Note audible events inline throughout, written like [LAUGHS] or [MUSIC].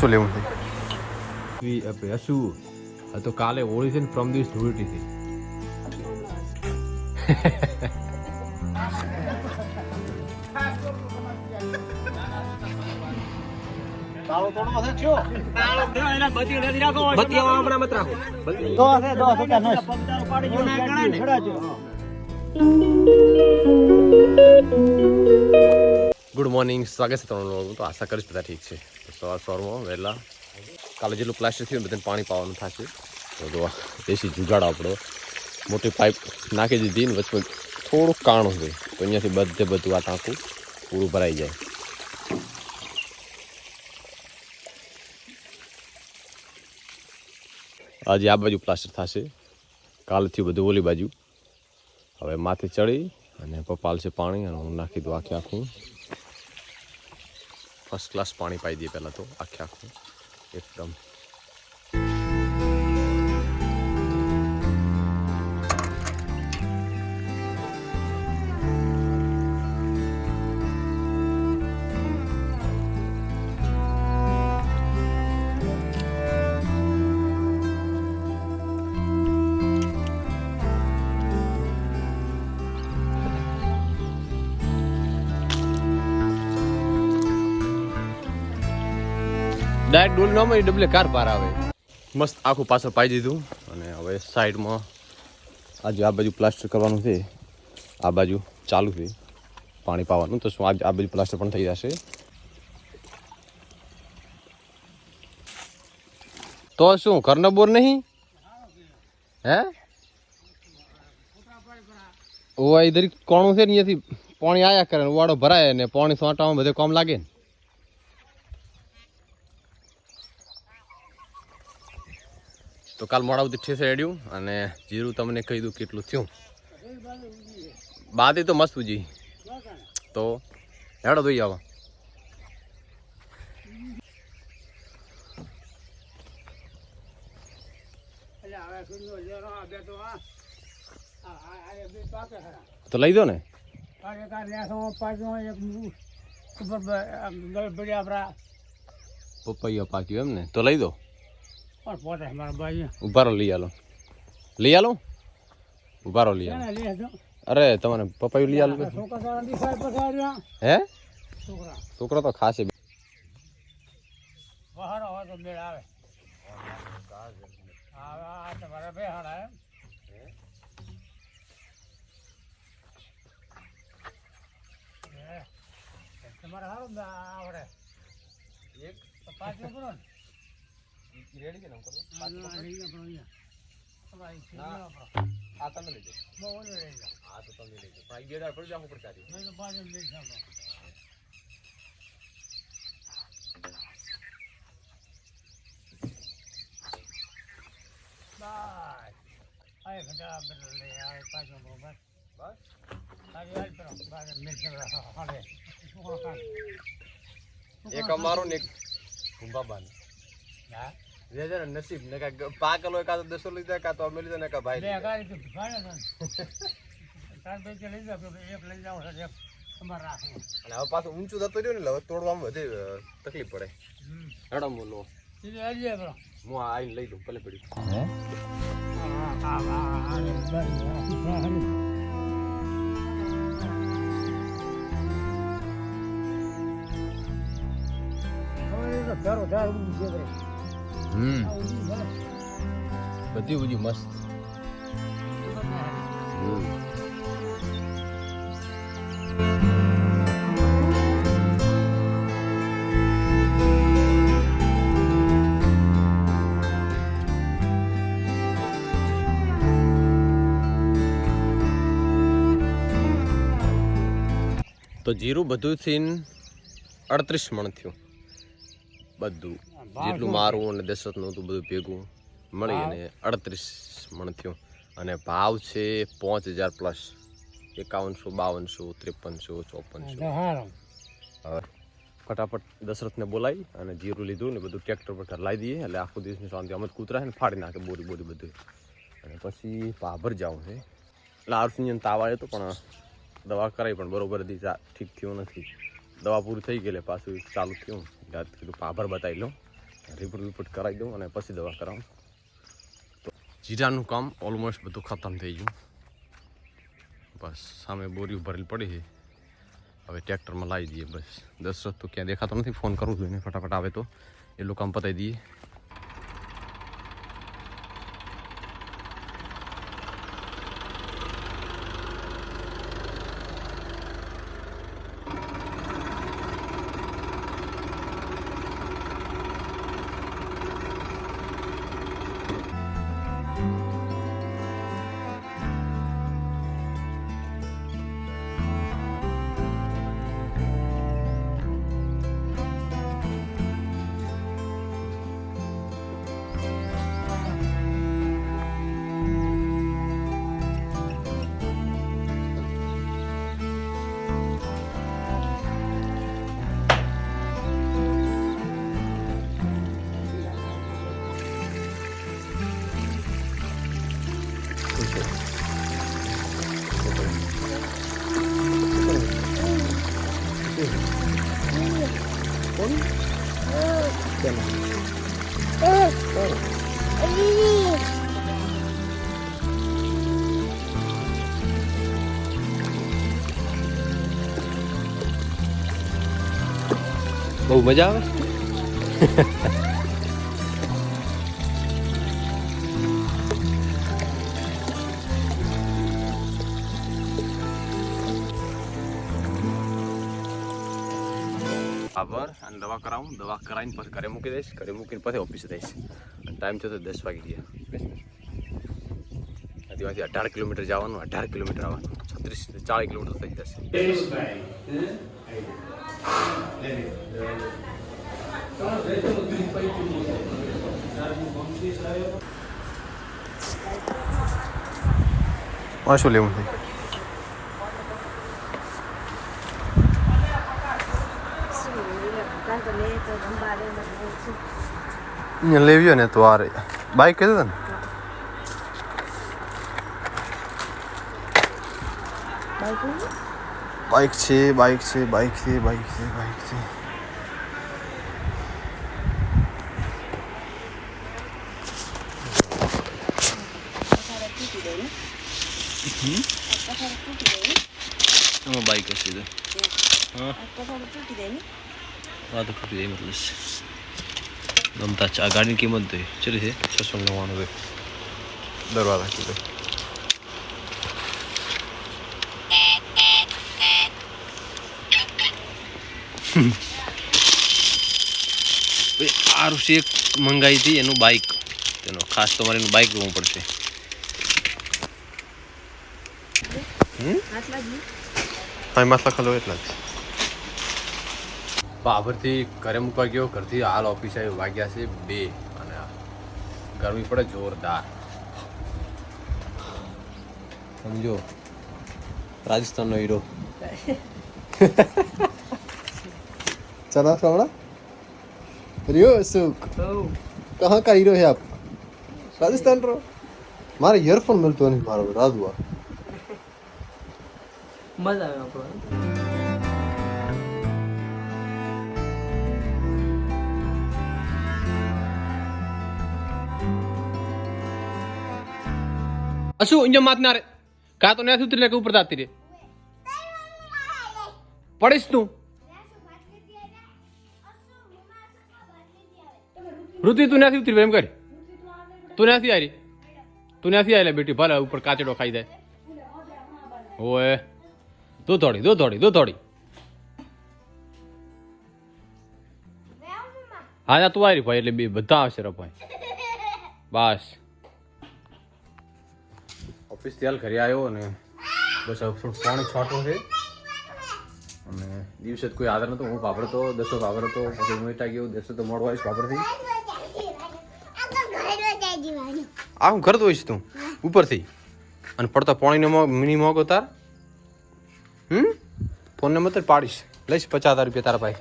શું લેવું છે? શું આ તો કાલે હોળી છે ને પ્રમ દિવસ ધૂળેટી છે. ગુડ મોર્નિંગ સ્વાગત છે તમારું તો આશા કરીશ બધા ઠીક છે. સવાર સવારમાં, વહેલા. કાલે જેટલું પ્લાસ્ટર થયું બધાને પાણી પાવાનું થશે. તો જો દેશી જુગાડ આપણો. મોટી પાઇપ નાખી દીધી ને વચમાં થોડુંક કાણું છે. તો અહીંયાથી બધે બધું આ ટાંકું પૂરું ભરાઈ જાય. આજે આ બાજુ પ્લાસ્ટર થશે. કાલથી બધું ઓલી બાજુ. હવે માથે ચડી અને પપાલ છે પાણી અને હું નાખી દઉં આખે આખું. ફર્સ્ટ ક્લાસ પાણી પાઈ દઈએ પહેલાં તો આખે આખું એકદમ. ડાયરેક્ટ ડોલ ન મળી ડબલે કાર પાર આવે. મસ્ત આખું પાછળ પાઈ દીધું. અને હવે સાઈડમાં આજે આ બાજુ પ્લાસ્ટર કરવાનું છે. આ બાજુ ચાલુ છે પાણી પાવાનું. તો શું આજ આ બાજુ પ્લાસ્ટર પણ થઈ જશે. તો શું, ઘરનો બોર નહીં? હે? ઓ ઇધર કોણું છે ને અહીંયાથી પાણી આયા કરે વાળો ભરાય ને પાણી સોંટામાં બધે કોમ લાગે ને. તો કાલ મોડા સુધી ઠેસે રેડ્યું અને જીરું તમને કહી દઉં કેટલું થયું. બાદ તો મસ્ત ઉજી. તો હેડો દઈ આવો. તો લઈ દો ને. પપૈયા પાક્યું એમ ને તો લઈ દો. ઊભા રહો લઈ આલો. લઈ આલો? ઊભા રહો લઈ આલો અરે તમારે પપૈયું લઈ આલો હે? છોકરો. તો ખાશે. તમારે સારું આવડે. એક પાંચ કરો ને. રેડી કે આ લઈ જાઓ પણ અહીંયા. તમારી છે, ના. લઈ જાઓ પણ. આ તમે લઈ જાઓ હા તો તમે લઈ જાઓ આ ગેડા પડી જાવ ઉપર ચાલ્યું નહીં તો પાંચ લઈ જાઓ પણ. બસ. આ એક હજાર બધું પાછો બસ. બસ આવી? શું એક? અમારો ને હા. જે છે નસીબ ને કા પાક લો કા તો દસો લીધા કા તો અમે લીધા ને કા ભાઈ બે લીધા. ગાડી તો ભાડે તાર બે કે લઈ જાઓ, એક લઈ જાવ એક તમારે રાખવું. અને હવે પાછું ઊંચું થતું રહ્યું ને હવે તોડવામાં વધે તકલીફ પડે હમ. હેડો બોલો સીધું આવી જાય પેલો. હું આ આવીને લઈ લઉં ભલે પડી હે હા, હા, હા, હા, બસ, બસ, બસ. હવે એ તો ઘરો ઘર ઊભું છે ભાઈ. હમ આ ઊભું ભલે. બધી ઉજી મસ્ત હમ તો જીરું બધું થઈને અડત્રીસ મણ થયું બધું. જેટલું મારું અને દશરથનું હતું બધું ભેગું મળી અને અડત્રીસ મણ થયું. અને ભાવ છે પાંચ હજાર પ્લસ એકાવનસો બાવનસો ત્રેપનસો ચોપનસો. હવે ફટાફટ દશરથને બોલાવી અને જીરું લીધું ને બધું ટ્રેક્ટર પર લાવી દઈએ. એટલે આખો દિવસની શાંતિ. આમ જ કૂતરા ને ફાડી નાખે બોરી બોરી બધું. અને પછી પાભર જવું છે એટલે આરસીને તાવ આવ્યો હતો પણ દવા કરાવી પણ બરોબર હતી. ઠીક થયું નથી. દવા પૂરી થઈ ગઈ એટલે પાછું ચાલુ થયું. આજ કીધું પાભર બતાવી લઉં રિપોર્ટ વિપોર્ટ કરાવી દઉં અને પછી દવા કરાવું. તો જીરાનું કામ ઓલમોસ્ટ બધું ખતમ થઈ ગયું. બસ, સામે બોરીઓ ભરેલી પડી છે. હવે ટ્રેક્ટરમાં લાવી દઈએ બસ. દસ તો ક્યાં દેખાતો નથી, ફોન કરું છું એને. ફટાફટ આવે તો. એટલું કામ પતાવી દઈએ. બહુ મજા આવે? આભાર. અને દવા કરાવું. દવા કરાવીને પછી ઘરે મૂકી દઈશ. ઘરે મૂકીને પછી ઓફિસે દઈશ અને ટાઈમ થયો તો દસ વાગી ગયા. આદિવાસી અઢાર કિલોમીટર જવાનું, અઢાર કિલોમીટર આવવાનું. છત્રીસ, ચાળીસ કિલોમીટર થઈ જશે. આ શું લેવું છે લેવી ને તો આ રહી બાઈક કીધું ને બાઈક છે બાઇક છે બાઇક છે બાઇક છે બાઇક છે. બાઇક હશે તો. હા. આ તો ફૂટી જાય મતલબ ગમતા છે. આ ગાડીની કિંમત તો ચલી છે? છસો નવ્વાણું દરવાજા કીધું. [LAUGHS] આ ઋષિ એક મંગાવી હતી એનું બાઇક તેનો ખાસ તમારે એનું બાઇક લેવું પડશે. હા માસલા ખાલો એટલા જ. બાબરથી ઘરે મૂકવા ગયો ઘરથી હાલ ઓફિસ આવી વાગ્યા છે બે. અને ગરમી પડે જોરદાર. સમજો? રાજસ્થાનનો હીરો. [LAUGHS] ચના સવડા રિયો સુખ કહા કા હીરો હે આપ રાજસ્થાન રો મારે ઈયરફોન મળતો નહીં મારો રાજવા મજા આવે આપણો હસુ ઇંજો માતનારે કા તો નથી ઉતરી કે ઉપર જાતી રે પડીશ તું ઋતુ તું નથી ઉતરી એમ કરી. તું નથી આવી તું નથી આવી બેટી, ભલે ઉપર કાચડો ખાઈ જાય. ઓએ દો થોડી દો થોડી દો થોડી હા તું આવી ભાઈ, એટલે બે બધા આવશે રો ભાઈ. બસ. ઓફિસથી હાલ ઘરે આવ્યો અને બસ પાણી છાંટવું છે. અને દિવસે કોઈ આદર નતો, હું વાપરતો દસો વાપરતો પછી હું એટા ગયો દસો તો મોડો આવીશ વાપરથી આ હું કરતો હોઈશ તું, ઉપરથી. અને પડતા પાણીનો મિની મોગો તાર. હમ? ફોનને મત પાડીશ. લઈશ પચાસ હજાર રૂપિયા તારા ભાઈ.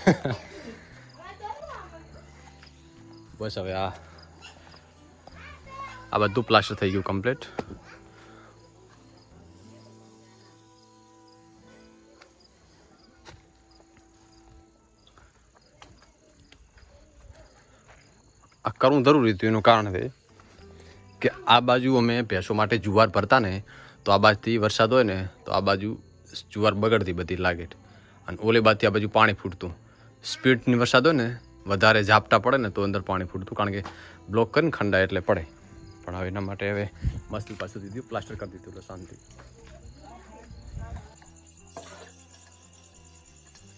[LAUGHS] બસ હવે આ આ બધું પ્લાસ્ટર થઈ ગયું કમ્પ્લીટ કરવું જરૂરી હતું, એનું કારણ છે કે આ બાજુ અમે ભેંસો માટે જુવાર ભરતા ને, તો આ બાજુથી વરસાદ હોય ને, તો આ બાજુ જુવાર બગડતી બધી લાગે અને ઓલી બાજુથી આ બાજુ પાણી ફૂટતું. સ્પીડની વરસાદ હોય ને, વધારે ઝાપટા પડે ને, તો અંદર પાણી ફૂટતું. કારણ કે બ્લોક કરીને ખંડાય એટલે પડે. પણ હવે એના માટે હવે મસ્તી પાછું દીધું, પ્લાસ્ટર કરી દીધું એટલે શાંતિ.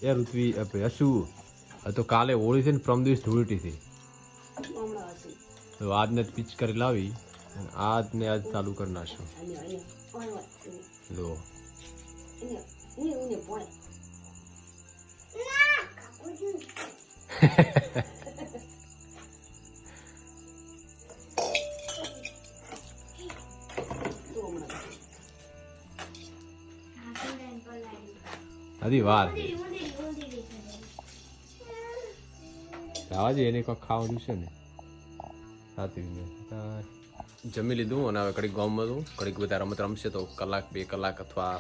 એ ઋત્વી શું તો કાલે હોળી છે ને પ્રમ દિવસ ધૂળટી હતી તો આજને જ પીચ કરી લાવી અને આજને આજ ચાલુ કરી નાખશું લો. હજી વાર આવાજ એને કોઈ ખાવાનું છે ને? સાચી જમી લીધું અને હવે કડીક ગામમાં હતું કડીક બધા રમત રમશે તો કલાક, બે કલાક અથવા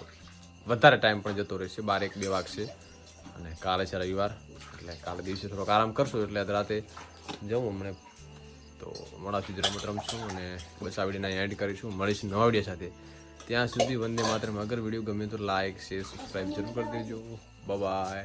વધારે ટાઈમ પણ જતો રહેશે. બાર એક, બે વાગશે. અને કાલે છે રવિવાર, એટલે કાલે દિવસે થોડોક આરામ કરશું. એટલે રાતે જવું હમણાં. તો મોડા સુધી રમત રમશું અને બસ આ વિડીયોને એડ કરીશું. મળીશું નવા વીડિયો સાથે. ત્યાં સુધી વંદે માત્ર અગર વીડિયો ગમે તો લાઈક શેર સબસ્ક્રાઈબ જરૂર કરી દેજો. બાય